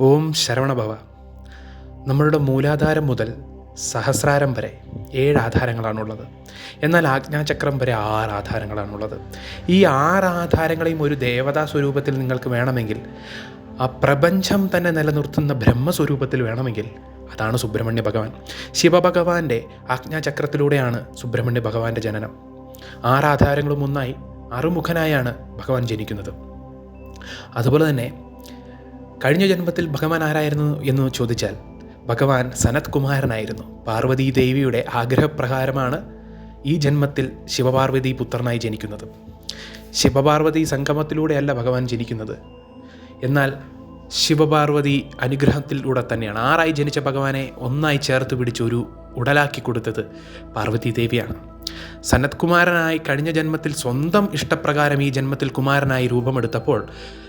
ഓം ശരവണഭവ നമ്മളുടെ മൂലാധാരം മുതൽ സഹസ്രാരം വരെ ഏഴ് ആധാരങ്ങളാണുള്ളത്. എന്നാൽ ആജ്ഞാചക്രം വരെ ആറ് ആധാരങ്ങളാണുള്ളത്. ഈ ആറ് ആധാരങ്ങളെയും ഒരു ദേവതാ സ്വരൂപത്തിൽ നിങ്ങൾക്ക് വേണമെങ്കിൽ ആ പ്രപഞ്ചം തന്നെ നിലനിർത്തുന്ന ബ്രഹ്മസ്വരൂപത്തിൽ വേണമെങ്കിൽ അതാണ് സുബ്രഹ്മണ്യ ഭഗവാൻ. ശിവഭഗവാന്റെ ആജ്ഞാചക്രത്തിലൂടെയാണ് സുബ്രഹ്മണ്യ ഭഗവാന്റെ ജനനം. ആറാധാരങ്ങളും ഒന്നായി അറുമുഖനായാണ് ഭഗവാൻ ജനിക്കുന്നത്. അതുപോലെ തന്നെ കഴിഞ്ഞ ജന്മത്തിൽ ഭഗവാൻ ആരായിരുന്നു എന്ന് ചോദിച്ചാൽ ഭഗവാൻ സനത് കുമാരനായിരുന്നു. പാർവതീ ദേവിയുടെ ആഗ്രഹപ്രകാരമാണ് ഈ ജന്മത്തിൽ ശിവപാർവതി പുത്രനായി ജനിക്കുന്നത്. ശിവപാർവതി സംഗമത്തിലൂടെയല്ല ഭഗവാൻ ജനിക്കുന്നത്. എന്നാൽ ശിവപാർവതി അനുഗ്രഹത്തിലൂടെ തന്നെയാണ്. ആറായി ജനിച്ച ഭഗവാനെ ഒന്നായി ചേർത്ത് പിടിച്ച് ഒരു ഉടലാക്കി കൊടുത്തത് പാർവതി ദേവിയാണ്. സനത് കുമാരനായി കഴിഞ്ഞ ജന്മത്തിൽ സ്വന്തം ഇഷ്ടപ്രകാരം ഈ ജന്മത്തിൽ കുമാരനായി രൂപമെടുത്തപ്പോൾ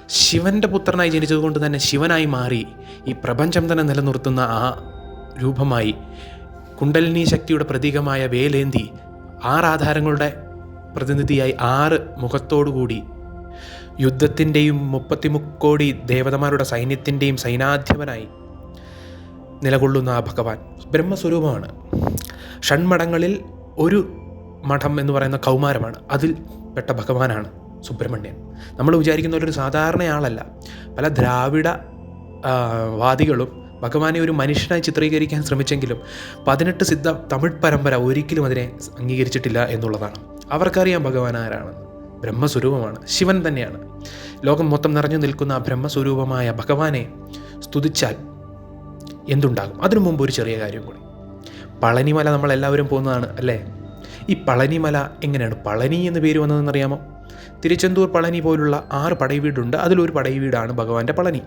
ശിവന്റെ പുത്രനായി ജനിച്ചതുകൊണ്ട് തന്നെ ശിവനായി മാറി ഈ പ്രപഞ്ചം തന്നെ നിലനിർത്തുന്ന ആ രൂപമായി കുണ്ടലിനി ശക്തിയുടെ പ്രതീകമായ വേലേന്തി ആറ് ആധാരങ്ങളുടെ പ്രതിനിധിയായി ആറ് മുഖത്തോടുകൂടി യുദ്ധത്തിന്റെയും മുപ്പത്തിമുക്കോടി ദേവതമാരുടെ സൈന്യത്തിന്റെയും സൈനാധിപനായി നിലകൊള്ളുന്ന ആ ഭഗവാൻ. ബ്രഹ്മസ്വരൂപമാണ്. ഷൺമടങ്ങളിൽ ഒരു മഠം എന്ന് പറയുന്ന കൗമാരമാണ്. അതിൽ പെട്ട ഭഗവാനാണ് സുബ്രഹ്മണ്യൻ. നമ്മൾ വിചാരിക്കുന്ന ഒരു സാധാരണയാളല്ല. പല ദ്രാവിഡ വാദികളും ഭഗവാനെ ഒരു മനുഷ്യനായി ചിത്രീകരിക്കാൻ ശ്രമിച്ചെങ്കിലും പതിനെട്ട് സിദ്ധ തമിഴ് പരമ്പര ഒരിക്കലും അതിനെ അംഗീകരിച്ചിട്ടില്ല എന്നുള്ളതാണ്. അവർക്കറിയാം ഭഗവാൻ ആരാണ്. ബ്രഹ്മസ്വരൂപമാണ്. ശിവൻ തന്നെയാണ്. ലോകം മൊത്തം നിറഞ്ഞു നിൽക്കുന്ന ആ ബ്രഹ്മസ്വരൂപമായ ഭഗവാനെ സ്തുതിച്ചാൽ എന്തുണ്ടാകും? അതിനു മുമ്പ് ഒരു ചെറിയ കാര്യം കൂടി. പളനിമല നമ്മളെല്ലാവരും പോകുന്നതാണ് അല്ലേ? ഈ പളനിമല എങ്ങനെയാണ്? പളനി എന്ന് പേര് വന്നതെന്നറിയാമോ? തിരുച്ചെന്തൂർ പളനി പോലുള്ള ആറ് പടയവീടുണ്ട്. അതിലൊരു പടയവീടാണ് ഭഗവാന്റെ പളനി.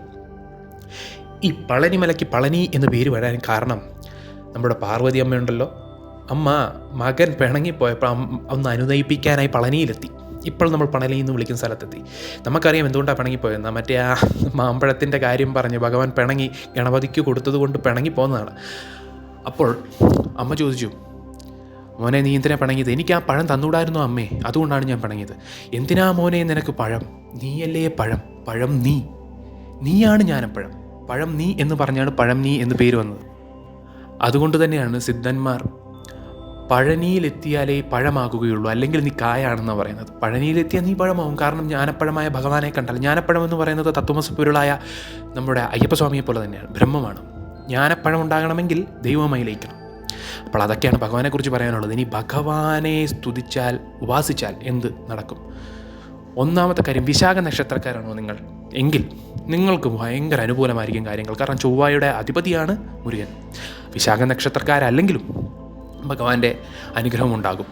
ഈ പളനിമലയ്ക്ക് പളനി എന്ന് പേര് വരാൻ കാരണം നമ്മുടെ പാർവതി അമ്മയുണ്ടല്ലോ. അമ്മ മകൻ പിണങ്ങിപ്പോയപ്പോൾ ഒന്ന് അനുനയിപ്പിക്കാനായി പളനിയിലെത്തി. ഇപ്പോൾ നമ്മൾ പണലി എന്ന് വിളിക്കുന്ന സ്ഥലത്തെത്തി. നമുക്കറിയാം എന്തുകൊണ്ടാണ് പിണങ്ങിപ്പോയെന്ന് മറ്റേ ആ മാമ്പഴത്തിന്റെ കാര്യം പറഞ്ഞ് ഭഗവാൻ പിണങ്ങി ഗണപതിക്ക് കൊടുത്തത് കൊണ്ട് പിണങ്ങി പോകുന്നതാണ് അപ്പോൾ അമ്മ ചോദിച്ചു മോനെ നീ എന്തിനാ പിണങ്ങിയത്? എനിക്ക് ആ പഴം തന്നൂടായിരുന്നു അമ്മേ? അതുകൊണ്ടാണ് ഞാൻ പിണങ്ങിയത്. എന്തിനാ മോനെ നിനക്ക് പഴം? നീയല്ലേ പഴം? പഴം നീ. നീയാണ് ഞാനപ്പഴം പഴം. നീ എന്ന് പറഞ്ഞാണ് പഴം നീ എന്ന് പേര് വന്നത്. അതുകൊണ്ട് തന്നെയാണ് സിദ്ധന്മാർ പഴനിയിലെത്തിയാലേ പഴമാകുകയുള്ളൂ. അല്ലെങ്കിൽ നീ കായാണെന്ന് പറയുന്നത്. പഴനിയിലെത്തിയാൽ നീ പഴമാവും. കാരണം ജ്ഞാനപ്പഴമായ ഭഗവാനെ കണ്ടാൽ ജ്ഞാനപ്പഴം എന്ന് പറയുന്നത് തത്വമസ പൊരുളായ നമ്മുടെ അയ്യപ്പസ്വാമിയെ പോലെ തന്നെയാണ്. ബ്രഹ്മമാണ്. ജ്ഞാനപ്പഴം ഉണ്ടാകണമെങ്കിൽ ദൈവമായി ലയിക്കണം അപ്പോൾ അതൊക്കെയാണ് ഭഗവാനെക്കുറിച്ച് പറയാനുള്ളത്. ഇനി ഭഗവാനെ സ്തുതിച്ചാൽ ഉപാസിച്ചാൽ എന്ത് നടക്കും? ഒന്നാമത്തെ കാര്യം വിശാഖ നക്ഷത്രക്കാരാണോ നിങ്ങൾ? എങ്കിൽ നിങ്ങൾക്ക് ഭയങ്കര അനുകൂലമായിരിക്കും കാര്യങ്ങൾ. കാരണം ചൊവ്വായുടെ അധിപതിയാണ് മുരുകൻ. വിശാഖ നക്ഷത്രക്കാരല്ലെങ്കിലും ഭഗവാന്റെ അനുഗ്രഹം ഉണ്ടാകും.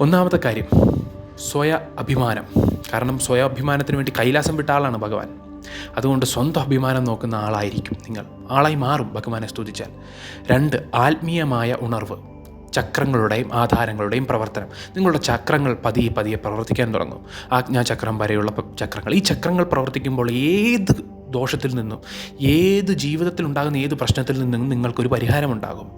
ഒന്നാമത്തെ കാര്യം സ്വയ അഭിമാനം. കാരണം സ്വയ അഭിമാനത്തിന് വേണ്ടി കൈലാസം വിട്ട ആളാണ് ഭഗവാൻ. അതുകൊണ്ട് സ്വന്തം അഭിമാനം നോക്കുന്ന ആളായിരിക്കും നിങ്ങൾ. ആളായി മാറും ഭഗവാനെ സ്തുതിച്ചാൽ. രണ്ട് ആത്മീയമായ ഉണർവ്. ചക്രങ്ങളുടെയും ആധാരങ്ങളുടെയും പ്രവർത്തനം. നിങ്ങളുടെ ചക്രങ്ങൾ പതിയെ പതിയെ പ്രവർത്തിക്കാൻ തുടങ്ങും. ആജ്ഞാചക്രം വരെയുള്ള ചക്രങ്ങൾ. ഈ ചക്രങ്ങൾ പ്രവർത്തിക്കുമ്പോൾ ഏത് ദോഷത്തിൽ നിന്നും ഏത് ജീവിതത്തിൽ ഉണ്ടാകുന്ന ഏത് പ്രശ്നത്തിൽ നിന്നും നിങ്ങൾക്കൊരു പരിഹാരമുണ്ടാകും.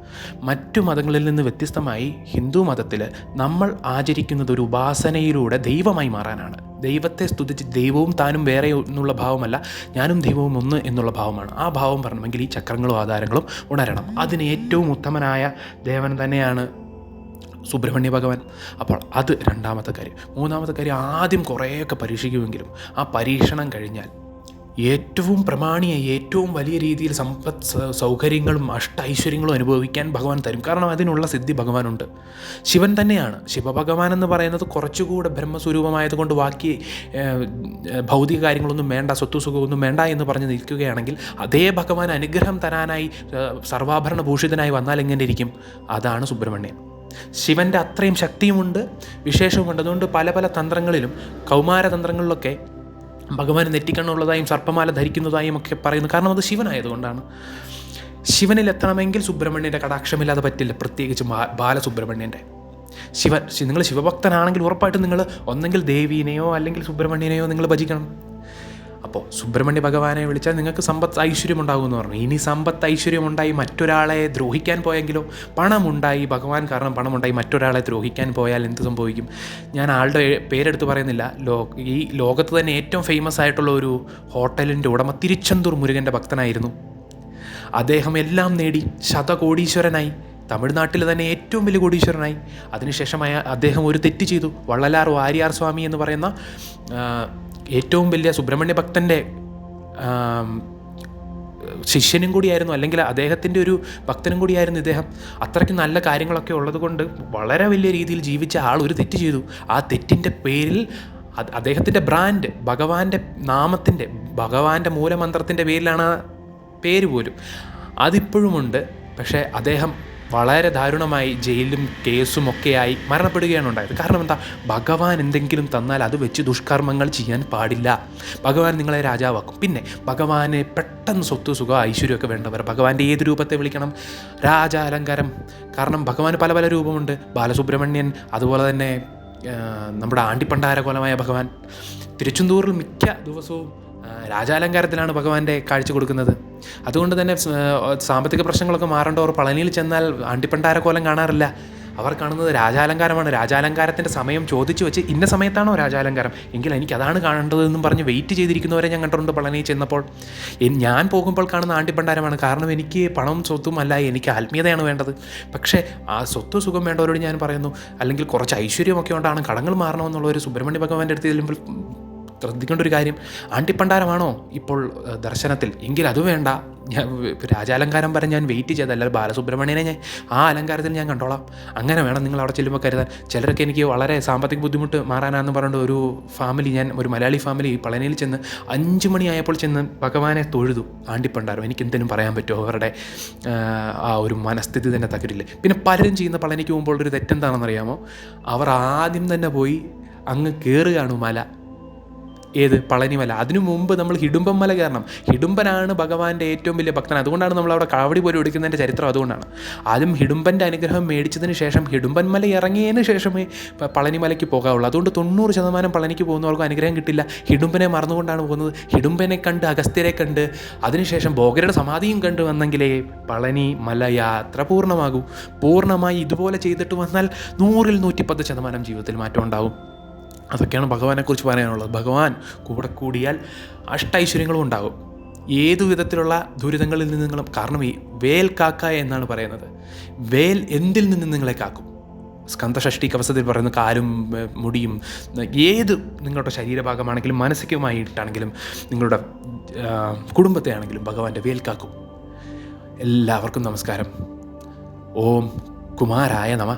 മറ്റു മതങ്ങളിൽ നിന്ന് വ്യത്യസ്തമായി ഹിന്ദു മതത്തിൽ നമ്മൾ ആചരിക്കുന്നത് ഒരു ഉപാസനയിലൂടെ ദൈവമായി മാറാനാണ്. ദൈവത്തെ സ്തുതിച്ച് ദൈവവും താനും വേറെ എന്നുള്ള ഭാവമല്ല ഞാനും ദൈവവും ഒന്ന് എന്നുള്ള ഭാവമാണ്. ആ ഭാവം പറഞ്ഞുവെങ്കിൽ ഈ ചക്രങ്ങളും ആധാരങ്ങളും ഉണരണം. അതിന് ഏറ്റവും ഉത്തമനായ ദേവൻ തന്നെയാണ് സുബ്രഹ്മണ്യ ഭഗവാൻ. അപ്പോൾ അത് രണ്ടാമത്തെ കാര്യം. മൂന്നാമത്തെ കാര്യം ആദ്യം കുറേയൊക്കെ പരീക്ഷിക്കുമെങ്കിലും ആ പരീക്ഷണം കഴിഞ്ഞാൽ ഏറ്റവും പ്രമാണിയ ഏറ്റവും വലിയ രീതിയിൽ സമ്പത്ത് സൗകര്യങ്ങളും അഷ്ട ഐശ്വര്യങ്ങളും അനുഭവിക്കാൻ ഭഗവാൻ തരും. കാരണം അതിനുള്ള സിദ്ധി ഭഗവാനുണ്ട്. ശിവൻ തന്നെയാണ്. ശിവഭഗവാൻ എന്ന് പറയുന്നത് കുറച്ചുകൂടെ ബ്രഹ്മസ്വരൂപമായതുകൊണ്ട് ബാക്കി ഭൗതിക കാര്യങ്ങളൊന്നും വേണ്ട സ്വത്തു സുഖമൊന്നും വേണ്ട എന്ന് പറഞ്ഞ് നിൽക്കുകയാണെങ്കിൽ അതേ ഭഗവാൻ അനുഗ്രഹം തരാനായി സർവാഭരണ ഭൂഷിതനായി വന്നാൽ എങ്ങനെ ഇരിക്കും? അതാണ് സുബ്രഹ്മണ്യൻ. ശിവന്റെ അത്രയും ശക്തിയുമുണ്ട് വിശേഷവുമുണ്ട്. അതുകൊണ്ട് പല പല തന്ത്രങ്ങളിലും കൗമാര തന്ത്രങ്ങളിലൊക്കെ ഭഗവാൻ നെറ്റിക്കണ്ണുള്ളതായും സർപ്പമാല ധരിക്കുന്നതായും ഒക്കെ പറയുന്നു. കാരണം അത് ശിവനായതുകൊണ്ടാണ്. ശിവനിൽ എത്തണമെങ്കിൽ സുബ്രഹ്മണ്യന്റെ കടാക്ഷമില്ലാതെ പറ്റില്ല. പ്രത്യേകിച്ച് ബാലസുബ്രഹ്മണ്യന്റെ ശിവൻ നിങ്ങൾ ശിവഭക്തനാണെങ്കിൽ ഉറപ്പായിട്ടും നിങ്ങൾ ഒന്നെങ്കിൽ ദേവീനെയോ അല്ലെങ്കിൽ സുബ്രഹ്മണ്യനെയോ നിങ്ങൾ ഭജിക്കണം. അപ്പോൾ സുബ്രഹ്മണ്യ ഭഗവാനെ വിളിച്ചാൽ നിങ്ങൾക്ക് സമ്പത്ത് ഐശ്വര്യം ഉണ്ടാകുമെന്ന് പറഞ്ഞു. ഇനി സമ്പത്ത് ഐശ്വര്യം ഉണ്ടായി മറ്റൊരാളെ ദ്രോഹിക്കാൻ പോയെങ്കിലോ പണമുണ്ടായി ഭഗവാൻ കാരണം പണമുണ്ടായി മറ്റൊരാളെ ദ്രോഹിക്കാൻ പോയാൽ എന്ത് സംഭവിക്കും? ഞാൻ ആളുടെ പേരെടുത്ത് പറയുന്നില്ല. ലോ ഈ ലോകത്ത് തന്നെ ഏറ്റവും ഫേമസ് ആയിട്ടുള്ള ഒരു ഹോട്ടലിന്റെ ഉടമ തിരുച്ചെന്തൂർ മുരുകന്റെ ഭക്തനായിരുന്നു. അദ്ദേഹം എല്ലാം നേടി ശതകോടീശ്വരനായി. തമിഴ്നാട്ടിൽ തന്നെ ഏറ്റവും വലിയ കോടീശ്വരനായി. അതിനുശേഷം അദ്ദേഹം ഒരു തെറ്റ് ചെയ്തു. വള്ളലാർ വാരിയാർ സ്വാമി എന്ന് പറയുന്ന ഏറ്റവും വലിയ സുബ്രഹ്മണ്യ ഭക്തന്റെ ശിഷ്യനും കൂടിയായിരുന്നു അല്ലെങ്കിൽ അദ്ദേഹത്തിന്റെ ഒരു ഭക്തനും കൂടിയായിരുന്നു ഇദ്ദേഹം. അത്രയ്ക്ക് നല്ല കാര്യങ്ങളൊക്കെ ഉള്ളതുകൊണ്ട് വളരെ വലിയ രീതിയിൽ ജീവിച്ച ആൾ ഒരു തെറ്റ് ചെയ്തു. ആ തെറ്റിന്റെ പേരിൽ അദ്ദേഹത്തിന്റെ ബ്രാൻഡ് ഭഗവാന്റെ നാമത്തിന്റെ ഭഗവാന്റെ മൂലമന്ത്രത്തിന്റെ പേരിലാണ് പേര് പോലും. അതിപ്പോഴുമുണ്ട്. പക്ഷേ അദ്ദേഹം വളരെ ദാരുണമായി ജയിലും കേസും ഒക്കെയായി മരണപ്പെടുകയാണ് ഉണ്ടായത്. കാരണം എന്താ? ഭഗവാൻ എന്തെങ്കിലും തന്നാൽ അത് വെച്ച് ദുഷ്കർമ്മങ്ങൾ ചെയ്യാൻ പാടില്ല. ഭഗവാൻ നിങ്ങളെ രാജാവാക്കും. പിന്നെ ഭഗവാനെ പെട്ടെന്ന് സ്വത്ത് സുഖം ഐശ്വര്യമൊക്കെ വേണ്ടവർ ഭഗവാന്റെ ഏത് രൂപത്തെ വിളിക്കണം? രാജ അലങ്കാരം. കാരണം ഭഗവാന് പല പല രൂപമുണ്ട്. ബാലസുബ്രഹ്മണ്യൻ അതുപോലെ തന്നെ നമ്മുടെ ആണ്ടിപ്പണ്ടാരകോലമായ ഭഗവാൻ. തിരുച്ചെന്തൂരിൽ മിക്ക ദിവസവും രാജാലങ്കാരത്തിലാണ് ഭഗവാന്റെ കാഴ്ച കൊടുക്കുന്നത്. അതുകൊണ്ട് തന്നെ സാമ്പത്തിക പ്രശ്നങ്ങളൊക്കെ മാറേണ്ടവർ പളനിയിൽ ചെന്നാൽ ആണ്ടിപ്പണ്ടാരക്കോലം കാണാറില്ല. അവർ കാണുന്നത് രാജാലങ്കാരമാണ്. രാജാലങ്കാരത്തിന്റെ സമയം ചോദിച്ചു വെച്ച് ഇന്ന സമയത്താണോ രാജാലങ്കാരം? എങ്കിൽ എനിക്ക് അതാണ് കാണേണ്ടതെന്നും പറഞ്ഞ് വെയിറ്റ് ചെയ്തിരിക്കുന്നവരെ ഞാൻ കണ്ടിട്ടുണ്ട് പളനി ചെന്നപ്പോൾ. ഞാൻ പോകുമ്പോൾ കാണുന്ന ആണ്ടിപ്പണ്ടാരമാണ്. കാരണം എനിക്ക് പണവും സ്വത്തും അല്ല എനിക്ക് ആത്മീയതയാണ് വേണ്ടത്. പക്ഷേ ആ സ്വത്ത് സുഖം വേണ്ടവരോട് ഞാൻ പറയുന്നു. അല്ലെങ്കിൽ കുറച്ച് ഐശ്വര്യമൊക്കെ കൊണ്ടാണ് കടങ്ങൾ മാറണമെന്നുള്ള ഒരു സുബ്രഹ്മണ്യ ഭഗവാന്റെ അടുത്ത് ചെല്ലുമ്പോൾ ശ്രദ്ധിക്കേണ്ട ഒരു കാര്യം ആണ്ടിപ്പണ്ടാരമാണോ ഇപ്പോൾ ദർശനത്തിൽ? എങ്കിൽ അത് വേണ്ട. ഞാൻ രാജാലങ്കാരം വരെ ഞാൻ വെയിറ്റ് ചെയ്തല്ല ബാലസുബ്രഹ്മണ്യനെ ഞാൻ ആ അലങ്കാരത്തിൽ ഞാൻ കണ്ടോളാം. അങ്ങനെ വേണം നിങ്ങൾ അവിടെ ചെല്ലുമ്പോൾ കരുതാൻ. ചിലരൊക്കെ എനിക്ക് വളരെ സാമ്പത്തിക ബുദ്ധിമുട്ട് മാറാനാന്ന് പറഞ്ഞിട്ട് ഒരു ഫാമിലി ഞാൻ ഒരു മലയാളി ഫാമിലി പളനിയിൽ ചെന്ന് അഞ്ച് മണിയായപ്പോൾ ചെന്ന് ഭഗവാനെ തൊഴുതു. ആണ്ടിപ്പണ്ടാരം എനിക്ക് എന്തെങ്കിലും പറയാൻ പറ്റുമോ? അവരുടെ ആ ഒരു മനസ്ഥിതി തന്നെ തകരില്ലേ? പിന്നെ പലരും ചെയ്യുന്ന പളനിക്ക് പോകുമ്പോൾ ഒരു തെറ്റെന്താണെന്നറിയാമോ? അവർ ആദ്യം തന്നെ പോയി അങ്ങ് കയറുകയാണ് മല ഏത് പളനിമല? അതിനു മുമ്പ് നമ്മൾ ഹിഡുമ്പൻ മല കയറണം. ഹിഡുമ്പനാണ് ഭഗവാന്റെ ഏറ്റവും വലിയ ഭക്തൻ. അതുകൊണ്ടാണ് നമ്മൾ അവിടെ കാവടി പോലും എടുക്കുന്നതിന്റെ ചരിത്രം അതുകൊണ്ടാണ്. ആദ്യം ഹിഡുമ്പന്റെ അനുഗ്രഹം മേടിച്ചതിന് ശേഷം ഹിഡുമ്പൻ മല ഇറങ്ങിയതിന് ശേഷമേ പളനിമലയ്ക്ക് പോകാവുള്ളൂ. അതുകൊണ്ട് തൊണ്ണൂറ് ശതമാനം പളനിക്ക് പോകുന്നവർക്ക് അനുഗ്രഹം കിട്ടില്ല. ഹിഡുമ്പനെ മറന്നുകൊണ്ടാണ് പോകുന്നത്. ഹിഡുമ്പനെ കണ്ട് അഗസ്ത്യരെ കണ്ട് അതിനുശേഷം ഭോഗരുടെ സമാധിയും കണ്ട് വന്നെങ്കിലേ പളനി മല യാത്ര പൂർണമാകൂ. പൂർണമായി ഇതുപോലെ ചെയ്തിട്ട് വന്നാൽ നൂറിൽ നൂറ്റിപ്പത്ത് ശതമാനം ജീവിതത്തിൽ മാറ്റം ഉണ്ടാവും. അതൊക്കെയാണ് ഭഗവാനെക്കുറിച്ച് പറയാനുള്ളത്. ഭഗവാൻ കൂടെ കൂടിയാൽ അഷ്ടൈശ്വര്യങ്ങളും ഉണ്ടാകും. ഏതു വിധത്തിലുള്ള ദുരിതങ്ങളിൽ നിന്ന് നിങ്ങളും കാരണം ഈ വേൽ കാക്ക എന്നാണ് പറയുന്നത്. വേൽ എന്തിൽ നിന്ന് നിങ്ങളെ കാക്കും? സ്കന്ധഷഷ്ടി കവസത്തിൽ പറയുന്ന കാലും മുടിയും ഏത് നിങ്ങളുടെ ശരീരഭാഗമാണെങ്കിലും മാനസികമായിട്ടാണെങ്കിലും നിങ്ങളുടെ കുടുംബത്തെ ആണെങ്കിലും ഭഗവാന്റെ വേൽ കാക്കും. എല്ലാവർക്കും നമസ്കാരം. ഓം കുമാരായ നമ.